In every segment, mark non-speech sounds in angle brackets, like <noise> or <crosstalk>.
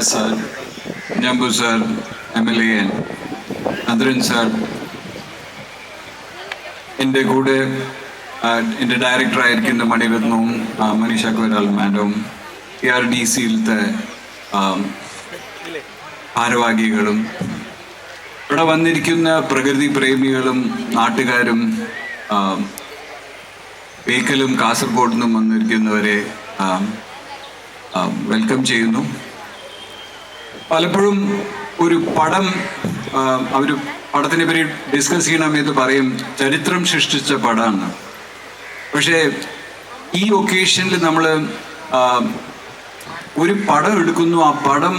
Sir Jambu sir M L A നദ്രൻ sir എന്റെ കൂടെ എന്റെ ഡയറക്ടറായിരിക്കുന്ന മണിരത്നവും മനീഷ കൊരാൽ മാഡവും എ ആർ ഡി സിയിലത്തെ ഭാരവാഹികളും ഇവിടെ വന്നിരിക്കുന്ന പ്രകൃതി പ്രേമികളും നാട്ടുകാരും ബേക്കലും കാസർഗോഡ് നിന്നും വന്നിരിക്കുന്നവരെ വെൽക്കം ചെയ്യുന്നു. പലപ്പോഴും ഒരു പടം അവർ പടത്തിനെ പറ്റി ഡിസ്കസ് ചെയ്യണ സമയത്ത് പറയും ചരിത്രം സൃഷ്ടിച്ച പടമാണ് പക്ഷേ ഈ ഒക്കേഷനിൽ നമ്മൾ ഒരു പടം എടുക്കുന്നു ആ പടം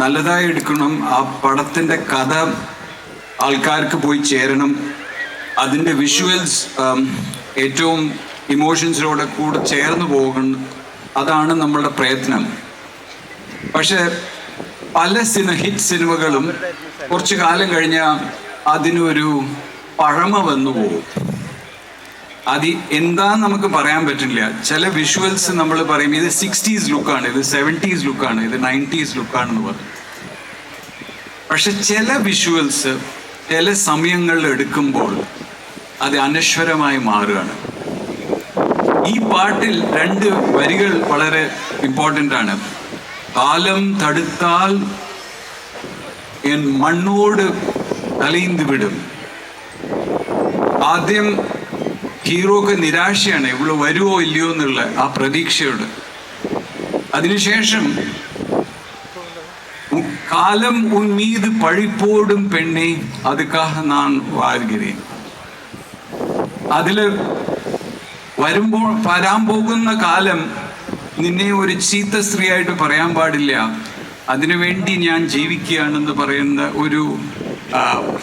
നല്ലതായി എടുക്കണം ആ പടത്തിന്റെ കഥ ആൾക്കാർക്ക് പോയി ചേരണം അതിന്റെ വിഷ്വൽസ് ഏറ്റവും ഇമോഷൻസിലൂടെ കൂടെ ചേർന്ന് പോകണം അതാണ് നമ്മളുടെ പ്രയത്നം. പക്ഷെ പല സിനിമ ഹിറ്റ് സിനിമകളും കുറച്ചു കാലം കഴിഞ്ഞ അതിനൊരു പഴമ വന്നു പോകും. അത് എന്താന്ന് നമുക്ക് പറയാൻ പറ്റില്ല. ചില വിഷ്വൽസ് നമ്മൾ പറയും ഇത് സിക്സ്റ്റീസ് ലുക്കാണ് ഇത് സെവന്റീസ് ലുക്കാണ് ഇത് നയന്റീസ് ലുക്കാണെന്ന് പറയും. പക്ഷെ ചില വിഷ്വൽസ് ചില സമയങ്ങളിൽ എടുക്കുമ്പോൾ അത് അനശ്വരമായി മാറുകയാണ്. ഈ പാട്ടിൽ രണ്ട് വരികൾ വളരെ ഇമ്പോർട്ടന്റ് ആണ്. കാലം തടുത്താൽ என் மண்ணோடு കലയിന്തുവിടും ആദ്യം ഹീറോക്ക് നിരാശയാണ് ഇവിടെ വരുമോ ഇല്ലയോ എന്നുള്ള ആ പ്രതീക്ഷയോട്. അതിനുശേഷം കാലം ഉന്മീത് മീത് പഴിപ്പോടും പെണ്ണെ അതുക്കാഹ നാൻ വാഴുകയും അതിൽ വരുമ്പോൾ വരാൻ പോകുന്ന കാലം നിന്നെ ഒരു ചീത്ത സ്ത്രീയായിട്ട് പറയാൻ പാടില്ല. അതിനുവേണ്ടി ഞാൻ ജീവിക്കുകയാണെന്ന് പറയുന്ന ഒരു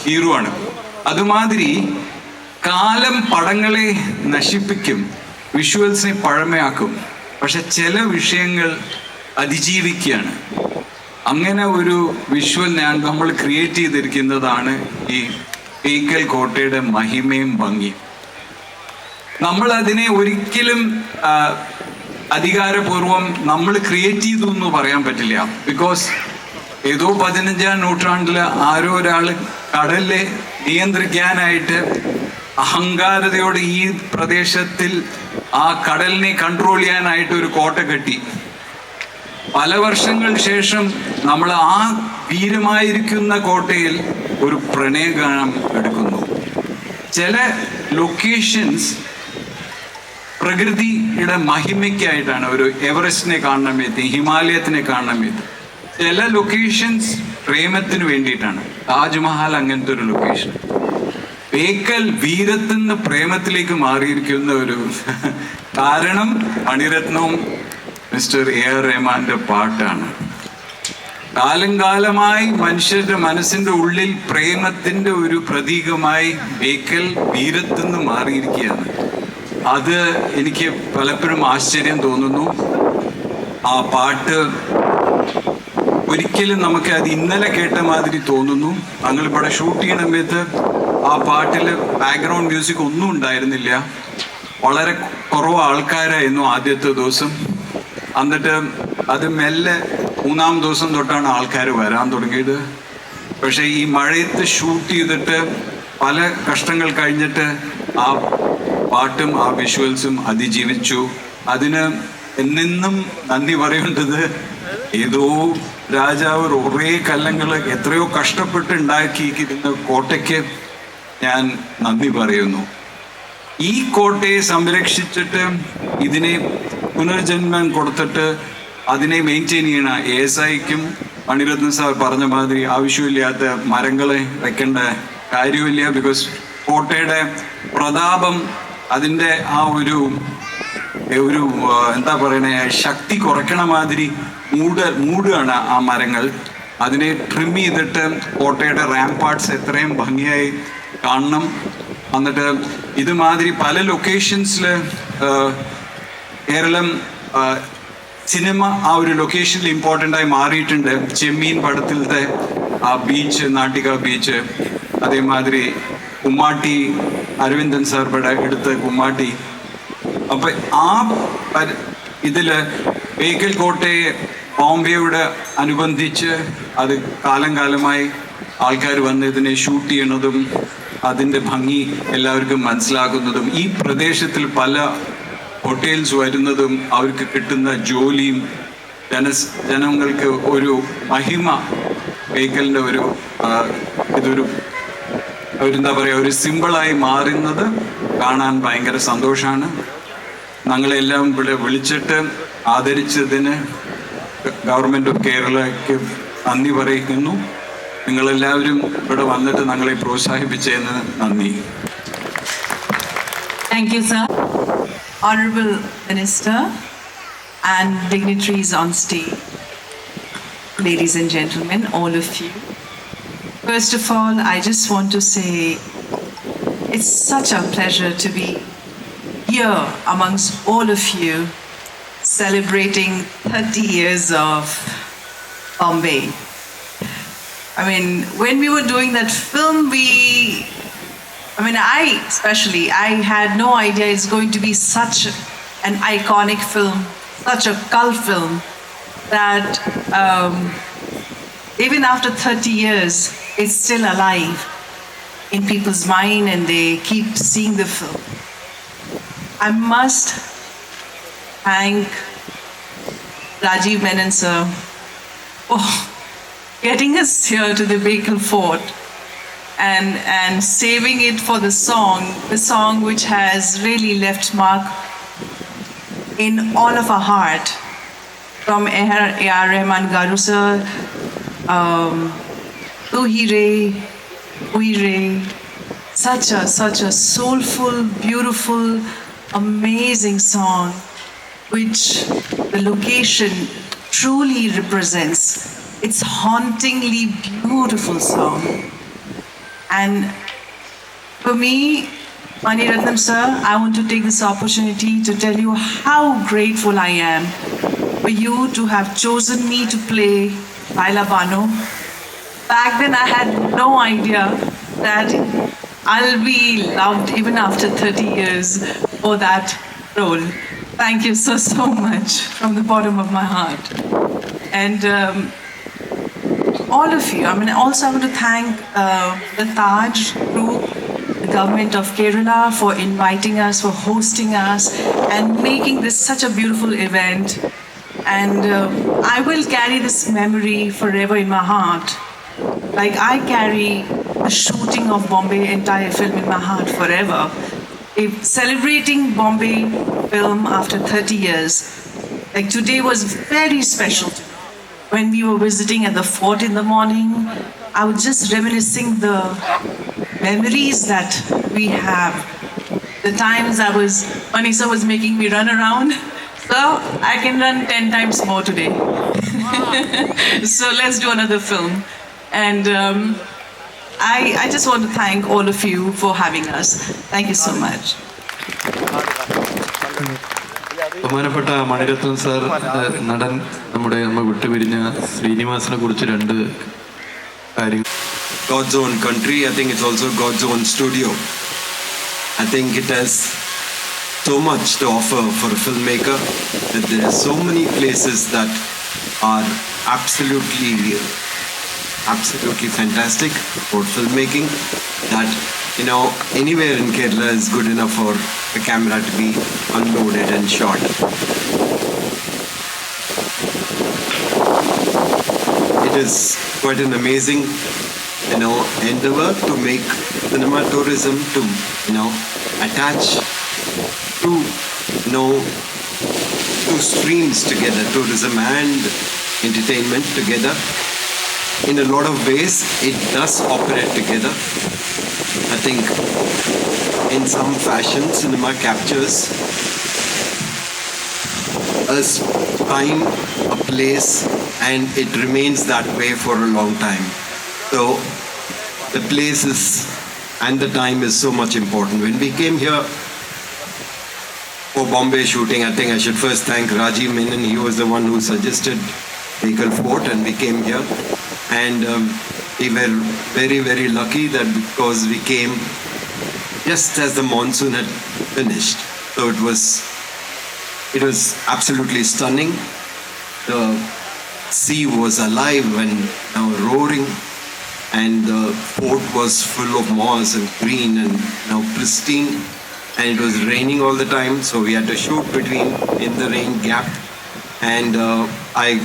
ഹീറോ ആണ്. അതുമാതിരി കാലം പടങ്ങളെ നശിപ്പിക്കും വിഷ്വൽസിനെ പഴമയാക്കും. പക്ഷെ ചില വിഷയങ്ങൾ അതിജീവിക്കുകയാണ്. അങ്ങനെ ഒരു വിഷ്വൽ ഞാൻ നമ്മൾ ക്രിയേറ്റ് ചെയ്തിരിക്കുന്നതാണ് ഈ തേക്കൽ കോട്ടയുടെ മഹിമയും ഭംഗിയും. നമ്മൾ അതിനെ ഒരിക്കലും അധികാരപൂർവം നമ്മൾ ക്രിയേറ്റ് ചെയ്തു എന്ന് പറയാൻ പറ്റില്ല. ബിക്കോസ് ഏതോ പതിനഞ്ചാം നൂറ്റാണ്ടിൽ ആരോ ഒരാൾ കടലിലെ നിയന്ത്രിക്കാനായിട്ട് അഹങ്കാരതയോടെ ഈ പ്രദേശത്തിൽ ആ കടലിനെ കൺട്രോൾ ചെയ്യാനായിട്ട് ഒരു കോട്ട കെട്ടി. പല വർഷങ്ങൾ ശേഷം നമ്മൾ ആ വീരമായിരിക്കുന്ന കോട്ടയിൽ ഒരു പ്രണയഗാനം എടുക്കുന്നു. ചില ലൊക്കേഷൻസ് പ്രകൃതിയുടെ മഹിമയ്ക്കായിട്ടാണ് ഒരു എവറസ്റ്റിനെ കാണണം വേത്ത് ഹിമാലയത്തിനെ കാണണം വേത്ത് ചില ലൊക്കേഷൻസ് പ്രേമത്തിന് വേണ്ടിയിട്ടാണ്. താജ്മഹൽ അങ്ങനത്തെ ഒരു ലൊക്കേഷൻ ബേക്കൽ വീരത്തുനിന്ന് പ്രേമത്തിലേക്ക് മാറിയിരിക്കുന്ന ഒരു കാരണം മണിരത്നവും മിസ്റ്റർ എ ആർ റഹ്മാന്റെ പാട്ടാണ്. കാലം കാലമായി മനുഷ്യരുടെ മനസ്സിന്റെ ഉള്ളിൽ പ്രേമത്തിന്റെ ഒരു പ്രതീകമായി ബേക്കൽ വീരത്തുനിന്ന് മാറിയിരിക്കുകയാണ്. അത് എനിക്ക് പലപ്പോഴും ആശ്ചര്യം തോന്നുന്നു. ആ പാട്ട് ഒരിക്കലും നമുക്ക് അത് ഇന്നലെ കേട്ട മാതിരി തോന്നുന്നു. ഞങ്ങൾ ഇവിടെ ഷൂട്ട് ചെയ്യണ സമയത്ത് ആ പാട്ടിൽ ബാക്ക്ഗ്രൗണ്ട് മ്യൂസിക് ഒന്നും ഉണ്ടായിരുന്നില്ല. വളരെ കുറവ് ആൾക്കാരായിരുന്നു ആദ്യത്തെ ദിവസം. എന്നിട്ട് അത് മെല്ലെ മൂന്നാം ദിവസം തൊട്ടാണ് ആൾക്കാർ വരാൻ തുടങ്ങിയത്. പക്ഷേ ഈ മഴയത്ത് ഷൂട്ട് ചെയ്തിട്ട് പല കഷ്ടങ്ങൾ കഴിഞ്ഞിട്ട് ആ പാട്ടും ആ വിഷ്വൽസും അതിജീവിച്ചു. അതിന് എന്നെന്നും നന്ദി പറയേണ്ടത് ഏതോ രാജാവ് കുറേ കല്ലങ്ങൾ എത്രയോ കഷ്ടപ്പെട്ടുണ്ടാക്കിയിരിക്കുന്ന കോട്ടയ്ക്ക് ഞാൻ നന്ദി പറയുന്നു. ഈ കോട്ടയെ സംരക്ഷിച്ചിട്ട് ഇതിനെ പുനർജന്മം കൊടുത്തിട്ട് അതിനെ മെയിന്റെയിൻ ചെയ്യണ എ എസ് ഐക്കും മണിരത്ന സാർ പറഞ്ഞ മാതിരി ആവശ്യമില്ലാത്ത മരങ്ങളെ വെക്കേണ്ട കാര്യമില്ല ബിക്കോസ് കോട്ടയുടെ പ്രതാപം അതിന്റെ ആ ഒരു ഒരു എന്താ പറയണേ ശക്തി കുറയ്ക്കണ മാതിരി മൂട മൂടുകയാണ് ആ മരങ്ങൾ. അതിനെ ട്രിം ചെയ്തിട്ട് കോട്ടയുടെ റാംപാർട്സ് എത്രയും ഭംഗിയായി കാണണം. എന്നിട്ട് ഇതുമാതിരി പല ലൊക്കേഷൻസിൽ കേരളം സിനിമ ആ ഒരു ലൊക്കേഷനിൽ ഇമ്പോർട്ടന്റ് ആയി മാറിയിട്ടുണ്ട്. ചെമ്മീൻ പടത്തിലത്തെ ആ ബീച്ച് നാട്ടിക ബീച്ച് അതേമാതിരി കുമ്മാട്ടി അരവിന്ദൻ സാർ എടുത്ത് കുമ്മാട്ടി. അപ്പൊ ആ ഇതിൽ ബേക്കൽ കോട്ടയെ ബോംബെയോട് അനുബന്ധിച്ച് അത് കാലം കാലമായി ആൾക്കാർ വന്ന് ഇതിനെ ഷൂട്ട് ചെയ്യണതും അതിന്റെ ഭംഗി എല്ലാവർക്കും മനസ്സിലാക്കുന്നതും ഈ പ്രദേശത്തിൽ പല ഹോട്ടൽസ് വരുന്നതും അവർക്ക് കിട്ടുന്ന ജോലിയും ജന ജനങ്ങൾക്ക് ഒരു മഹിമ ബേക്കലിന്റെ ഒരു ഇതൊരു അവരെന്താ പറയുക ഒരു സിമ്പിളായി മാറുന്നത് കാണാൻ ഭയങ്കര സന്തോഷമാണ് ഞങ്ങളെല്ലാം ഇവിടെ വിളിച്ചിട്ട് ആദരിച്ചതിന് ഗവൺമെന്റ് ഓഫ് കേരളയ്ക്ക് നന്ദി പറയിക്കുന്നു നിങ്ങളെല്ലാവരും ഇവിടെ വന്നിട്ട് ഞങ്ങളെ പ്രോത്സാഹിപ്പിച്ചതിന് നന്ദി. Thank you sir honourable minister and dignitaries on stage ladies and gentlemen all of you First of all, I just want to say it's such a pleasure to be here amongst all of you celebrating 30 years of Bombay. I mean, when we were doing that film, we I mean, I especially, I had no idea it's going to be such an iconic film, such a cult film, that um, even after 30 years, it's still alive in people's mind and they keep seeing the film. I must thank Rajiv Menon sir for getting us here to the Bakel Fort and and saving it for the song, the song which has really left mark in all of our heart. From A.R. Rahman Garu sir, um, Tu Hi Re, Ui Re, such a such a soulful, beautiful, amazing song, which the location truly represents. It's hauntingly beautiful song. And for me, Mani Ratnam sir, I want to take this opportunity to tell you how grateful I am for you to have chosen me to play Laila Bano. Back then, I had no idea that I'll be loved even after 30 years for that role. Thank you so, so much from the bottom of my heart. And um, all of you. I mean, also I want to thank uh, the Taj group, the government of Kerala for inviting us, for hosting us, and making this such a beautiful event. And uh, I will carry this memory forever in my heart. Like I carry the shooting of Bombay entire film in my heart forever. If celebrating Bombay film after 30 years, like today was very special when we were visiting at the fort in the morning, I was just reminiscing the memories that we have. The times I was, Manisa was making me run around. So I can run 10 times more today. <laughs> so let's do another film. And um, I, I just want to thank all of you for having us. Thank you so much. ബഹുമാനപ്പെട്ട Mani Ratnam sir ഏഹ്, നടൻ നമ്മുടെ നമ്മൾ വിട്ടുപിരിഞ്ഞ ശ്രീനിവാസനെ കുറിച്ച് രണ്ട് കാര്യങ്ങൾ God's own country. I think it's also God's own studio. I think it has so much to offer for a filmmaker that there are so many places that are absolutely, absolutely fantastic for filmmaking that you know anywhere in Kerala is good enough for a camera to be unloaded and shot. It is quite an amazing you know, endeavor to make cinema tourism to, you know, attach to, you know, two streams together, tourism and entertainment together. In a lot of ways, it does operate together. I think in some fashion, cinema captures a time, a place, and it remains that way for a long time. So the place is and the time is so much important. When we came here for Bombay shooting, I think I should first thank Rajiv Menon. He was the one who suggested Baker Fort, and we came here. And um, we were very, very lucky that because we came just as the monsoon had finished. So it was it was absolutely stunning. The sea was alive and now roaring, and the fort was full of moss and green and now pristine. And it was raining all the time, so we had to shoot between in the rain gap. And uh, I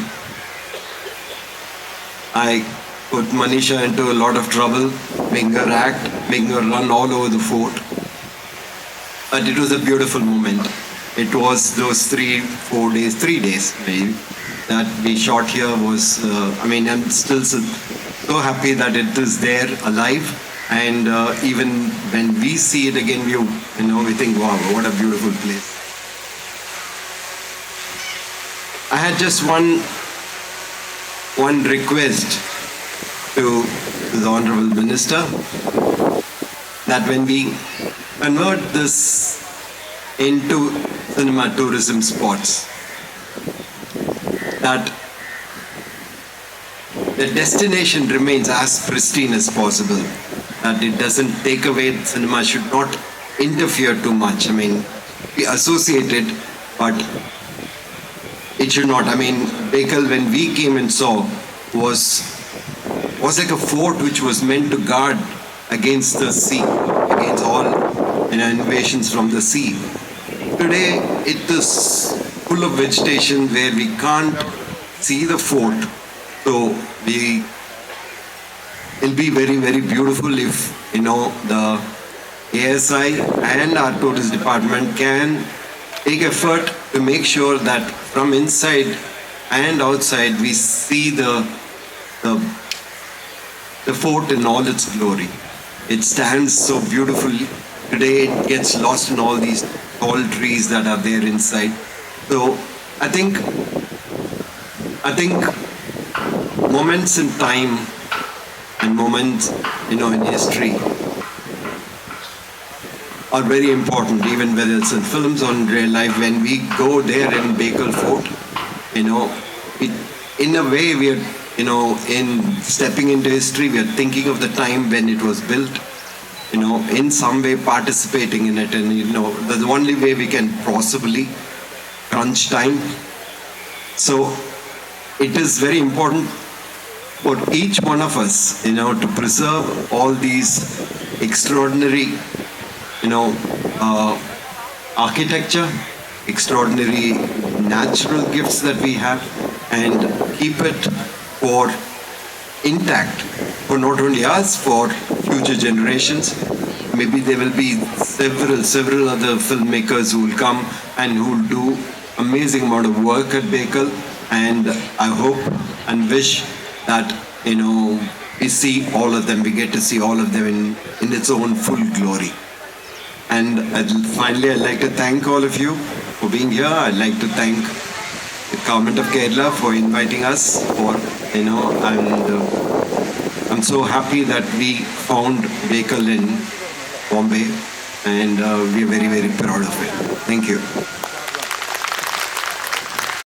I put Manisha into a lot of trouble, making her act, making her run all over the fort. But it was a beautiful moment. It was those three, four days, three days maybe, that we shot here was, uh, I mean, I'm still so, happy that it is there alive. And uh, even when we see it again, we, you know, we think, wow, what a beautiful place. I had just one one request to the Honorable Minister that when we convert this into cinema tourism spots, that the destination remains as pristine as possible, that it doesn't take away, cinema should not interfere too much. I mean, we associate it, but it should not. I mean, Bakel, when we came and saw, was was like a fort which was meant to guard against the sea, against all you know, invasions from the sea. Today, it is full of vegetation where we can't see the fort. So we it'll be very very beautiful if you know the ASI and our tourist department can take effort to make sure that from inside and outside we see the the, the fort in all its glory. It stands so beautifully. Today it gets lost in all these tall trees that are there inside. So I think I think moments in time and moments you know in history are very important, even whether it's in films or in real life. When we go there in Bakel Fort, you know, it, in a way we are, you know, in stepping into history, we are thinking of the time when it was built, you know, in some way participating in it, and you know, the only way we can possibly crunch time. So it is very important for each one of us, you know, to preserve all these extraordinary, you know, uh, architecture, extraordinary natural gifts that we have, and keep it for intact for not only us, for future generations. Maybe there will be several, several other filmmakers who will come and who will do amazing amount of work at Bakel. And I hope and wish that you know we see all of them. We get to see all of them in in its own full glory. And I'd, finally, I'd like to thank all of you for being here. I'd like to thank the government of Kerala for inviting us. For you know, and uh, I'm so happy that we found Bakel in Bombay, and uh, we're very very proud of it. Thank you.